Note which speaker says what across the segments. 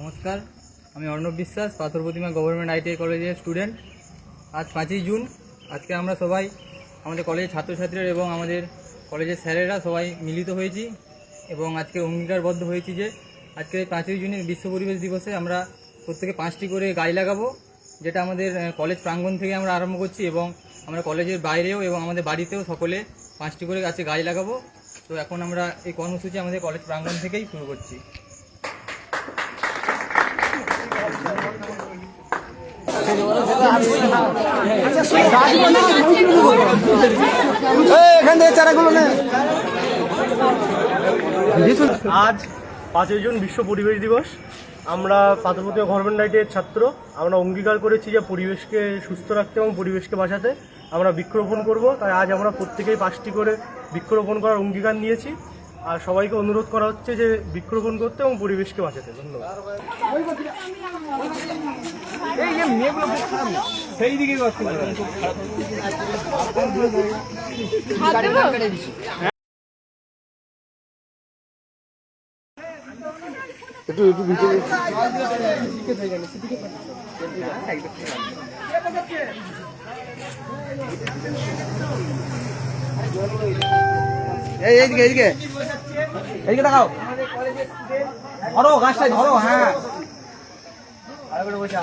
Speaker 1: নমস্কার, আমি Arnab Biswas, Patharpratima government ITI কলেজের স্টুডেন্ট আজ পাঁচই জুন, আজকে আমরা সবাই, আমাদের কলেজের ছাত্রছাত্রীরা এবং আমাদের কলেজের স্যারেরা সবাই মিলিত হয়েছি এবং আজকে অঙ্গীকারবদ্ধ হয়েছি যে আজকে পাঁচই জুনের বিশ্ব পরিবেশ দিবসে আমরা প্রত্যেকে পাঁচটি করে গাছ লাগাবো, যেটা আমাদের কলেজ প্রাঙ্গণ থেকে আমরা আরম্ভ করছি এবং আমরা কলেজের বাইরেও এবং আমাদের বাড়িতেও সকলে পাঁচটি করে গাছে গাছ লাগাবো। তো এখন আমরা এই কর্মসূচি আমাদের কলেজ প্রাঙ্গণ থেকেই শুরু করছি।
Speaker 2: আজ পাঁচই জুন বিশ্ব পরিবেশ দিবস। আমরা পাথরপতি গভর্নমেন্ট লাইটের ছাত্র। আমরা অঙ্গীকার করেছি যে পরিবেশকে সুস্থ রাখতে এবং পরিবেশকে বাঁচাতে। আমরা বৃক্ষরোপণ করব। তাই আজ আমরা প্রত্যেকেই পাঁচটি করে বৃক্ষরোপণ করার অঙ্গীকার নিয়েছি। আর সবাইকে অনুরোধ করা হচ্ছে যে বৃক্ষরোপণ করতে এবং পরিবেশকে বাঁচাতে। ধন্যবাদ।
Speaker 3: একটু একটু ভিতরে এই এইদিকে এইদিকে। এইদিকে দেখাও ধরো গাছটা ধরো হ্যাঁ। বসা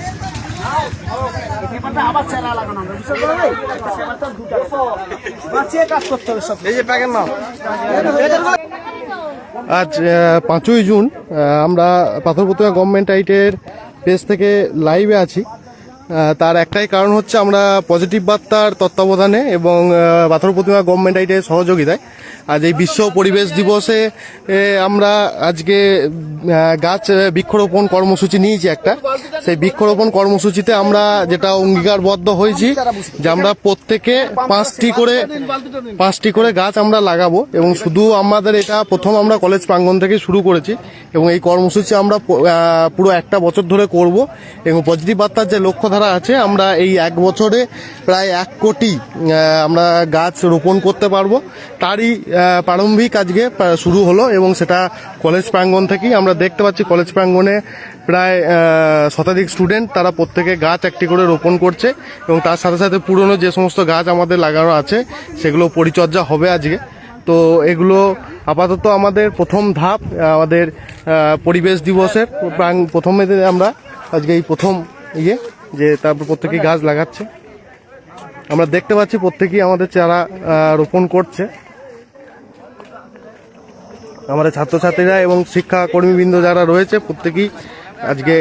Speaker 4: আজ পাঁচই জুন আমরা পাথরপুতুয়া গভর্নমেন্ট আইটের পেজ থেকে লাইভে আছি। তার একটাই কারণ হচ্ছে আমরা পজিটিভ বার্তার তত্ত্বাবধানে এবং পাথর প্রতিমা গভর্নমেন্ট আইটের সহযোগিতায় আজ এই বিশ্ব পরিবেশ দিবসে আমরা আজকে গাছ বৃক্ষরোপণ কর্মসূচি নিয়েছি একটা। সেই বৃক্ষরোপণ কর্মসূচিতে আমরা যেটা অঙ্গীকারবদ্ধ হয়েছি যে আমরা প্রত্যেকে পাঁচটি করে পাঁচটি করে গাছ আমরা লাগাবো এবং শুধু আমাদের এটা প্রথম আমরা কলেজ প্রাঙ্গণ থেকে শুরু করেছি এবং এই কর্মসূচি আমরা পুরো একটা বছর ধরে করব এবং পজিটিভ বার্তার যে লক্ষ্যধারা আছে, আমরা এই এক বছরে প্রায় এক কোটি আমরা গাছ রোপণ করতে পারব। তারই প্রারম্ভিক আজকে শুরু হলো এবং সেটা কলেজ প্রাঙ্গণ থেকেই আমরা দেখতে পাচ্ছি। কলেজ প্রাঙ্গণে প্রায় শতাধিক স্টুডেন্ট, তারা প্রত্যেকে গাছ একটি করে রোপণ করছে এবং তার সাথে সাথে পুরনো যে সমস্ত গাছ আমাদের লাগানো আছে, সেগুলো পরিচর্যা হবে আজকে। তো এগুলো আপাতত আমাদের প্রথম ধাপ আমাদের পরিবেশ দিবসের প্রাং- প্রথমে আমরা আজকে এই প্রথম ইয়ে যে তারপর প্রত্যেকে গাছ লাগাচ্ছে। আমরা দেখতে পাচ্ছি প্রত্যেকেই আমাদের চারা রোপণ করছে। আমাদের ছাত্রছাত্রীরা এবং শিক্ষা কর্মীবৃন্দ যারা রয়েছে প্রত্যেকেই আজকে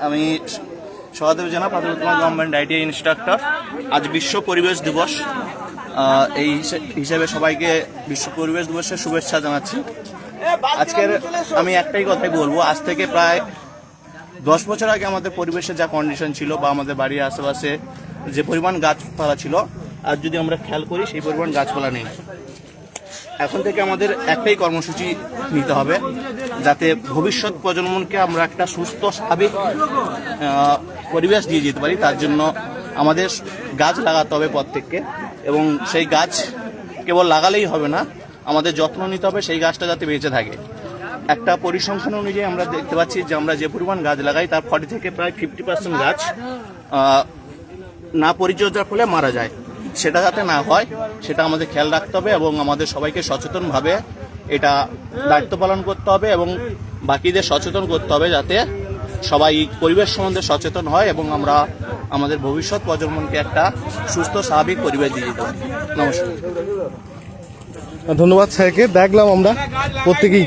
Speaker 5: আমি সহদেব জানা প্রাথমিক গভর্নমেন্ট আইটিআই ইনস্ট্রাক্টর। আজ বিশ্ব পরিবেশ দিবস। এই হিসে- হিসেবে সবাইকে বিশ্ব পরিবেশ দিবসের শুভেচ্ছা জানাচ্ছি। আজকের আমি একটাই কথাই বলব, আজ থেকে প্রায় দশ বছর আগে আমাদের পরিবেশের যা কন্ডিশন ছিল বা আমাদের বাড়ির আশেপাশে যে পরিমাণ গাছপালা ছিল আর যদি আমরা খেয়াল করি, সেই পরিমাণ গাছপালা নেই। এখন থেকে আমাদের একটাই কর্মসূচি নিতে হবে, যাতে ভবিষ্যৎ প্রজন্মকে আমরা একটা সুস্থ, স্বাভাবিক পরিবেশ দিয়ে যেতে পারি। তার জন্য আমাদের গাছ লাগাতে হবে প্রত্যেককে এবং সেই গাছ কেবল লাগালেই হবে না, আমাদের যত্ন নিতে হবে সেই গাছটা যাতে বেঁচে থাকে। একটা পরিসংখ্যান অনুযায়ী আমরা দেখতে পাচ্ছি যে আমরা যে পরিমাণ গাছ লাগাই, তার ফর্টি থেকে প্রায় ফিফটি পার্সেন্ট গাছ না পরিচর্যার ফলে মারা যায়। সেটা যাতে না হয়, সেটা আমাদের খেয়াল রাখতে হবে এবং আমাদের সবাইকে সচেতনভাবে এটা দায়িত্ব পালন করতে হবে এবং বাকিদের সচেতন করতে হবে যাতে সবাই পরিবেশ সম্বন্ধে সচেতন হয় এবং আমরা আমাদের ভবিষ্যৎ প্রজন্মকে একটা সুস্থ, স্বাভাবিক পরিবেশ দিয়ে দিতে নমস্কার।
Speaker 4: ধন্যবাদ স্যারকে। দেখলাম আমরা প্রত্যেকেই।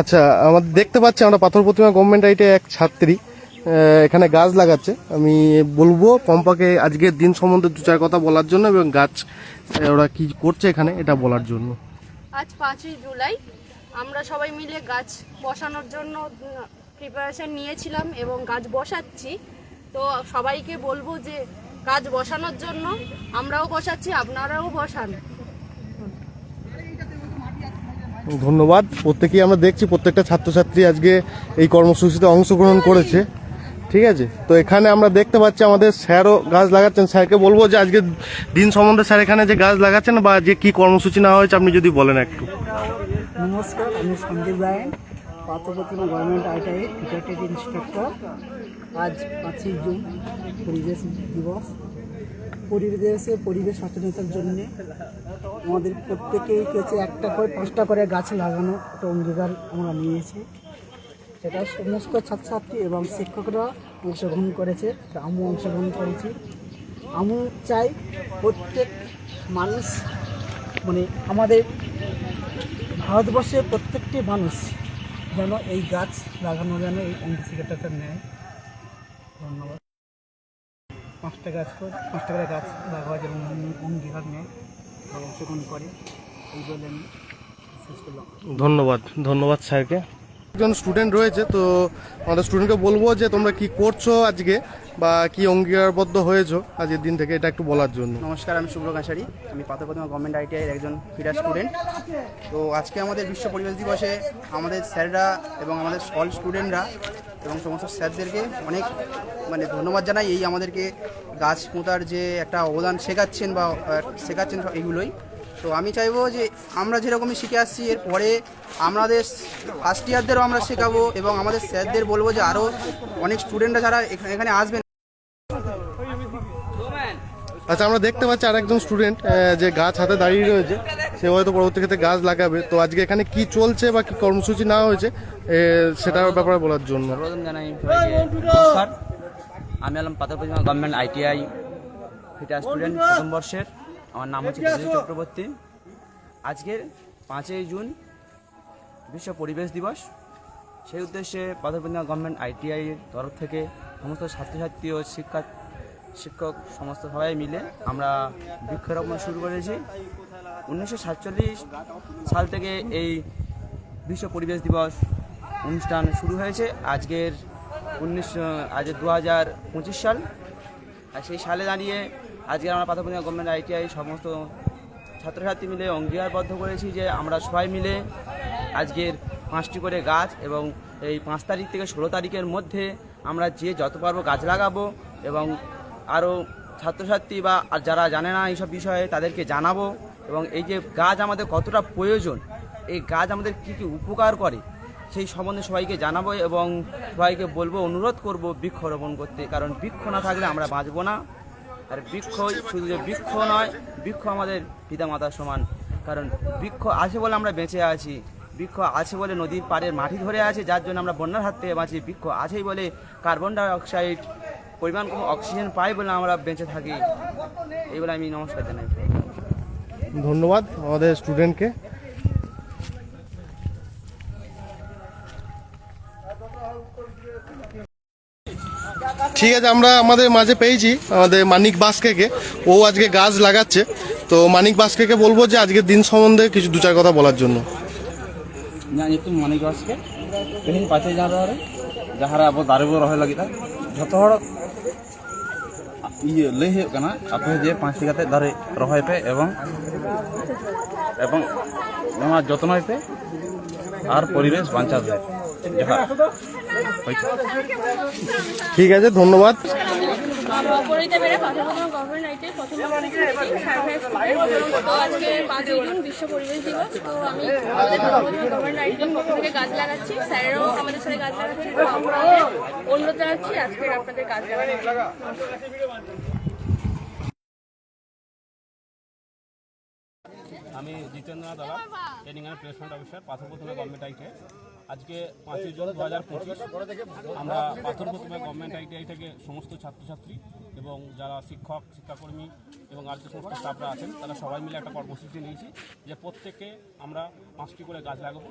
Speaker 4: আচ্ছা আমাদের দেখতে পাচ্ছি আমরা পাথর প্রতিমা গভর্নমেন্ট আইটে এক ছাত্রী এখানে গাছ লাগাচ্ছে। আমি বলব পম্পাকে আজকের দিন সম্বন্ধে দু চার কথা বলার জন্য এবং গাছ ওরা কি করছে এখানে এটা বলার জন্য।
Speaker 6: আজ পাঁচই জুলাই। আমরা সবাই মিলে গাছ বসানোর জন্য প্রিপারেশন নিয়েছিলাম এবং গাছ বসাচ্ছি। তো সবাইকে বলব যে গাছ বসানোর জন্য আমরাও বসাচ্ছি, আপনারাও বসান।
Speaker 4: ধন্যবাদ। প্রত্যেকেই আমরা দেখছি, প্রত্যেকটা ছাত্রছাত্রী আজকে এই কর্মসূচিতে অংশগ্রহণ করেছে। ঠিক আছে? তো এখানে আমরা দেখতে পাচ্ছি আমাদের স্যারও গাছ লাগাচ্ছেন। স্যারকে বলব যে আজকে দিন সম্বন্ধে স্যার এখানে যে গাছ লাগাচ্ছেন বা যে কি কর্মসূচি নেওয়া হয়েছে, আপনি যদি বলেন একটু।
Speaker 7: নমস্কার, আমি সন্দীপ রায়ন পাথরপ্রতিমা গভর্নমেন্ট টিচার্টেড ইন্সট্রাক্টর আজ পাঁচই জুন, পরিবেশ দিবস। পরিবেশে, পরিবেশ সচেতনতার জন্যে আমাদের প্রত্যেকেই কাছে একটা করে, পাঁচটা করে গাছ লাগানো, একটা অঙ্গীকার আমরা নিয়েছি। সেটা সমস্ত ছাত্রছাত্রী এবং শিক্ষকরা অংশগ্রহণ করেছে, আমিও অংশগ্রহণ করেছি। আমি চাই প্রত্যেক মানুষ মানে আমাদের ভারতবর্ষের প্রত্যেকটি মানুষ যেন এই গাছ লাগানো, যেন এই অঙ্গীকারটা নেয়। ধন্যবাদ। পাঁচটা গাছ করে পাঁচটা করে গাছ লাগাবার যেন অঙ্গীকার নেয়। বা অংশগ্রহণ করে। এই বলে আমি শেষ করলাম।
Speaker 4: ধন্যবাদ ধন্যবাদ স্যারকে। একজন স্টুডেন্ট রয়েছে তো আমাদের স্টুডেন্টকে বলব যে তোমরা কি করছ আজকে বা কি অঙ্গীকারবদ্ধ হয়েছো আজকের দিন থেকে এটা একটু বলার জন্য।
Speaker 8: নমস্কার আমি শুভ্র কাছারি। আমি পাথরপ্রতিমা গভর্নমেন্ট আইটিআইয়ের একজন ফিডার স্টুডেন্ট তো আজকে আমাদের বিশ্ব পরিবেশ দিবসে আমাদের স্যাররা এবং আমাদের অল স্টুডেন্টরা এবং সমস্ত স্যারদেরকে অনেক মানে ধন্যবাদ জানাই এই আমাদেরকে গাছ পোঁতার যে একটা অবদান শেখাচ্ছেন বা শেখাচ্ছেন সব এগুলোই। তো আমি চাইব যে আমরা যেরকমই শিখে আসছি এরপরে আমাদের ফার্স্ট ইয়ারদেরও আমরা শেখাবো এবং আমাদের স্যারদের বলব যে আরও অনেক স্টুডেন্টরা যারা এখানে আসবেন।
Speaker 4: আচ্ছা আমরা দেখতে পাচ্ছি আর আরেকজন স্টুডেন্ট যে গাছ হাতে দাঁড়িয়ে রয়েছে। সে হয়তো পরবর্তী ক্ষেত্রে গাছ লাগাবে। তো আজকে এখানে কি চলছে বা কি কর্মসূচি নেওয়া হয়েছে সেটার ব্যাপারে বলার জন্য।
Speaker 9: আমি হলাম Patharpratima government ITI fitter student প্রথম বর্ষের। আমার নাম হচ্ছে চক্রবর্তী। আজকের পাঁচই জুন, বিশ্ব পরিবেশ দিবস। সেই উদ্দেশ্যে পাথরপ্রতিমা গভর্নমেন্ট আইটিআইয়ের তরফ থেকে সমস্ত ছাত্রছাত্রী ও শিক্ষা শিক্ষক সমস্ত সবাই মিলে আমরা বৃক্ষরোপণ শুরু করেছি। উনিশশো সাতচল্লিশ সাল থেকে এই বিশ্ব পরিবেশ দিবস অনুষ্ঠান শুরু হয়েছে। আজকের উনিশশো আজ দু হাজার পঁচিশ সাল। আর সেই সালে দাঁড়িয়ে আজকে আমরা পাথাপুরিয়া গভর্নমেন্ট আইটিআই সমস্ত ছাত্রছাত্রী মিলে অঙ্গীকারবদ্ধ করেছি যে আমরা সবাই মিলে আজকের পাঁচটি করে গাছ এবং এই পাঁচ তারিখ থেকে ষোলো তারিখের মধ্যে আমরা যে যত পারব গাছ লাগাবো এবং আরও ছাত্রছাত্রী বা যারা জানে না এইসব বিষয়ে তাদেরকে জানাব। এবং এই যে গাছ আমাদের কতটা প্রয়োজন, এই গাছ আমাদের কী কী উপকার করে, সেই সম্বন্ধে সবাইকে জানাব এবং সবাইকে বলব, অনুরোধ করব বৃক্ষরোপণ করতে। কারণ বৃক্ষ না থাকলে আমরা বাঁচবো না। আর বৃক্ষ শুধু যে বৃক্ষ নয়, বৃক্ষ আমাদের পিতামাতার সমান। কারণ বৃক্ষ আছে বলে আমরা বেঁচে আছি। বৃক্ষ আছে বলে নদীর পাড়ের মাটি ধরে আছে, যার জন্য আমরা বন্যার হাত থেকে বাঁচি। বৃক্ষ আছেই বলে কার্বন ডাই অক্সাইড, পরিমাণ কম অক্সিজেন পাই বলে আমরা বেঁচে থাকি। এই বলে আমি নমস্কার জানাই।
Speaker 4: ধন্যবাদ আমাদের স্টুডেন্টকে ঠিক আছে আমরা আমাদের মাঝে পেয়েছি আমাদের মানিক বাস্কেকে ও আজকে গাছ লাগাচ্ছে তো মানিক বাস্কেকে বলবো যে আজকের দিন সম্বন্ধে কিছু দু চার কথা বলার জন্য
Speaker 3: ᱤᱧᱟᱹᱜ ᱧᱩᱛᱩᱢ ᱢᱟᱱᱤᱠ ᱵᱟᱥᱠᱮ ᱛᱮᱦᱮᱧ ᱯᱟᱸᱪᱮᱭ ᱡᱟᱱᱩᱣᱟᱨᱤ ᱨᱮ ᱡᱟᱦᱟᱸ ᱨᱮ ᱟᱵᱚ ᱫᱟᱨᱮ ᱵᱚ ᱨᱚᱦᱚᱭ ᱞᱟᱹᱜᱤᱫ ᱡᱷᱚᱛᱚ ᱦᱚᱲ ᱤᱭᱟᱹ ᱞᱟᱹᱭ ᱦᱩᱭᱩᱜ ᱠᱟᱱᱟ ᱟᱯᱮ ᱡᱮ ᱯᱟᱸᱪᱴᱤ ᱠᱟᱛᱮ ᱫᱟᱨᱮ ᱨᱚᱦᱚᱭ ᱯᱮ ᱮᱵᱚᱝ ᱮᱵᱚᱝ ᱱᱚᱣᱟ ᱡᱚᱛᱱᱚᱭ ᱯᱮ ᱟᱨ ᱯᱚᱨᱤᱵᱮᱥ ᱵᱟᱧᱪᱟᱣ ᱯᱮ ᱡᱚᱦᱟᱨ
Speaker 4: ঠিক আছে ধন্যবাদ।
Speaker 6: আমি
Speaker 3: জিতেন্দ্রনাথ দাদা ট্রেনিং অ্যান্ড প্লেসমেন্ট অফিসার পাথর প্রথমে গভর্নমেন্ট আইটিআই। আজকে পাঁচই জুন দু হাজার পঁচিশ আমরা পাথর প্রথমে গভর্নমেন্ট আইটিআই থেকে সমস্ত ছাত্রছাত্রী এবং যারা শিক্ষক, শিক্ষাকর্মী এবং আর যে সমস্ত স্টাফরা আছেন, তারা সবাই মিলে একটা কর্মসূচি নিয়েছি যে প্রত্যেককে আমরা পাঁচটি করে গাছ লাগাবো।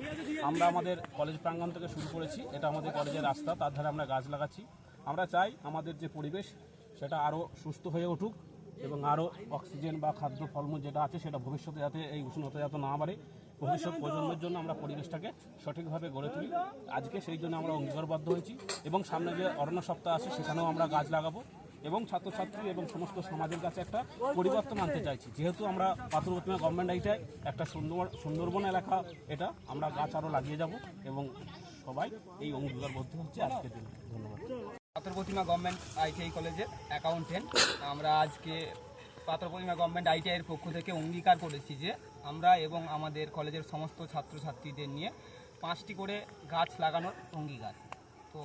Speaker 3: আমরা আমাদের কলেজ প্রাঙ্গণ থেকে শুরু করেছি, এটা আমাদের কলেজের রাস্তা, তার ধারে আমরা গাছ লাগাচ্ছি। আমরা চাই আমাদের যে পরিবেশ, সেটা আরও সুস্থ হয়ে উঠুক এবং আরও অক্সিজেন বা খাদ্য ফলমূল যেটা আছে, সেটা ভবিষ্যতে যাতে এই উষ্ণতা যাতে না বাড়ে। ভবিষ্যৎ প্রজন্মের জন্য আমরা পরিবেশটাকে সঠিকভাবে গড়ে তুলি। আজকে সেই জন্য আমরা অঙ্গীকারবদ্ধ হয়েছি এবং সামনে যে অরণ্য সপ্তাহ আছে সেখানেও আমরা গাছ লাগাবো এবং ছাত্রছাত্রী এবং সমস্ত সমাজের কাছে একটা পরিবর্তন আনতে চাইছি। যেহেতু আমরা পাথরপ্রতিমা গভর্নমেন্ট আইটায় একটা সুন্দর, সুন্দরবন এলাকা, এটা আমরা গাছ আরও লাগিয়ে যাব এবং সবাই এই অঙ্গীকারবদ্ধ হচ্ছে আজকের দিনে। ধন্যবাদ।
Speaker 9: পাথর প্রতিমা গভর্নমেন্ট আইটিআই কলেজের অ্যাকাউন্টেন্ট আমরা আজকে পাথর প্রতিমা গভর্নমেন্ট আইটিআইয়ের পক্ষ থেকে অঙ্গীকার করেছি যে আমরা এবং আমাদের কলেজের সমস্ত ছাত্রছাত্রীদের নিয়ে পাঁচটি করে গাছ লাগানোর অঙ্গীকার তো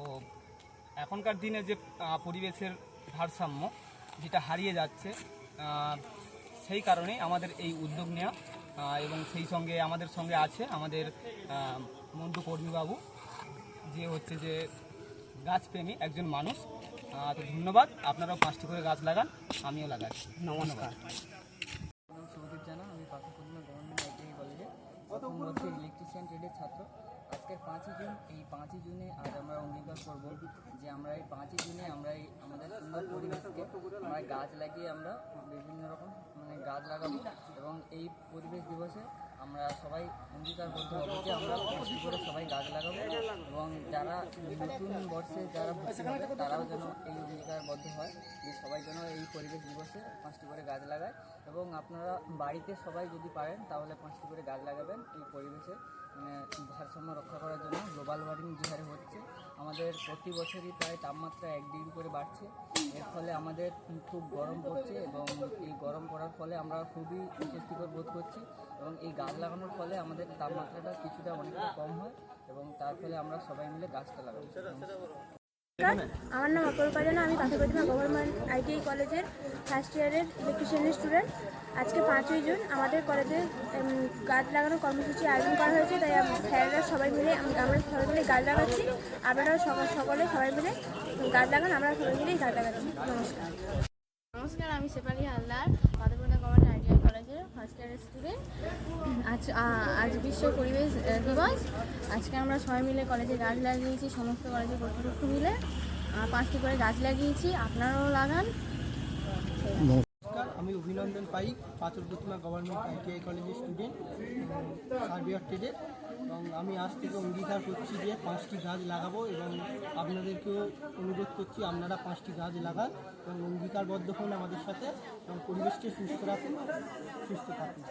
Speaker 9: এখনকার দিনে যে পরিবেশের ভারসাম্য যেটা হারিয়ে যাচ্ছে সেই কারণেই আমাদের এই উদ্যোগ নেওয়া এবং সেই সঙ্গে আমাদের সঙ্গে আছে আমাদের মন্টু কর্মীবাবু যে হচ্ছে যে গাছপ্রেমী একজন মানুষ। তো ধন্যবাদ। আপনারাও পাঁচটি করে গাছ লাগান আমিও লাগাই নমস্কার।
Speaker 1: প্রথম বর্ষে ইলেকট্রিশিয়ান ট্রেডের ছাত্র। আজকের পাঁচই জুন, এই পাঁচই জুনে আজ আমরা অঙ্গীকার করব যে আমরা এই পাঁচই জুনে আমরা এই আমাদের সুন্দর পরিবেশকে, আমরা গাছ লাগিয়ে আমরা বিভিন্ন রকম মানে গাছ লাগাবো এবং এই পরিবেশ দিবসে আমরা সবাই অঙ্গীকারবদ্ধ হব যে আমরা বেশি করে সবাই গাছ লাগাবো এবং যারা নতুন বর্ষে যারা তারাও যেন এই অঙ্গীকারবদ্ধ হয় যে সবাই যেন এই পরিবেশ দিবসে পাঁচটি করে গাছ লাগায়। এবং আপনারা বাড়িতে সবাই যদি পারেন, তাহলে পাঁচটি করে গাছ লাগাবেন এই পরিবেশে মানে ভারসাম্য রক্ষা করার জন্য। গ্লোবাল ওয়ার্মিং যে হারে হচ্ছে, আমাদের প্রতি বছরই প্রায় তাপমাত্রা এক ডিগ্রি করে বাড়ছে। এর ফলে আমাদের খুব গরম পড়ছে এবং এই গরম পড়ার ফলে আমরা খুবই অস্বস্তিকর বোধ করছি এবং এই গাছ লাগানোর ফলে আমাদের তাপমাত্রাটা কিছুটা অনেকটা কম হয় এবং তার ফলে আমরা সবাই মিলে গাছটা লাগাবো।
Speaker 10: আমার নাম অপরূপা জানা, আমি প্রতিমা গভর্নমেন্ট আইটিআই কলেজের ফার্স্ট ইয়ারের ইলেকট্রিশিয়ানের স্টুডেন্ট আজকে পাঁচই জুন, আমাদের কলেজে গাছ লাগানোর কর্মসূচি আয়োজন করা হয়েছে, তাই স্যারেরা সবাই মিলে, আম- আমরা সবাই মিলে গাছ লাগাচ্ছি। আপনারাও সকলে সবাই মিলে গাছ লাগান, আমরা সবাই মিলেই গাছ লাগাচ্ছি। নমস্কার।
Speaker 6: নমস্কার, আমি শেফালি হালদার পাথরপুরা গভর্নমেন্ট আইটিআই কলেজের ফার্স্ট ইয়ারের আজ আজ বিশ্ব পরিবেশ দিবস। আজকে আমরা সবাই মিলে কলেজে গাছ লাগিয়েছি, সমস্ত কলেজের কর্তৃপক্ষ মিলে। পাঁচটি করে গাছ লাগিয়েছি। আপনারাও লাগান।
Speaker 2: আমি Abhinandan Paik Patharpratima government ITI কলেজের স্টুডেন্ট থার্ড ইয়ার ট্রেডের এবং আমি আজ থেকে অঙ্গীকার করছি যে পাঁচটি গাছ লাগাবো এবং আপনাদেরকেও অনুরোধ করছি আপনারা পাঁচটি গাছ লাগান এবং অঙ্গীকারবদ্ধ হন আমাদের সাথে এবং পরিবেশকে সুস্থ রাখুন, সুস্থ থাকুন।